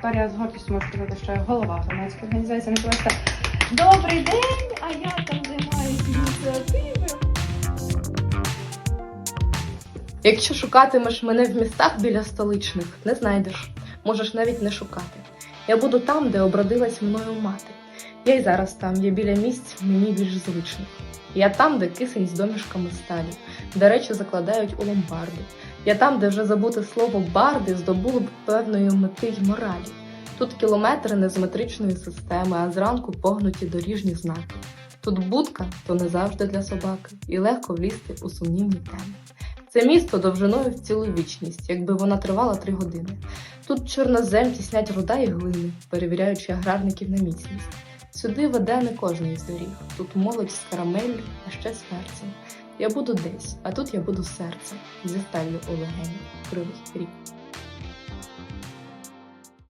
Вікторія з гордістю можу сказати, що я голова громадської організації не просто добрий день, а я там займаюся ініціативою. Якщо шукатимеш мене в містах біля столичних, не знайдеш. Можеш навіть не шукати. Я буду там, де обродилась мною мати. Я й зараз там, є біля місць мені більш звичних. Я там, де кисень з домішками сталі, де речі закладають у ломбарди. Я там, де вже забуте слово барди здобуло б певної мети й моралі. Тут кілометри не з метричної системи, а зранку погнуті доріжні знаки. Тут будка то не завжди для собаки, і легко влізти у сумнівні теми. Це місто довжиною в цілу вічність, якби вона тривала три години. Тут чорнозем тіснять руда і глини, перевіряючи аграрників на міцність. Сюди веде не кожний з доріг. Тут молодь з карамеллю, а ще з. Я буду десь, а тут я буду серцем, зі сталлю у легені, кривий рік.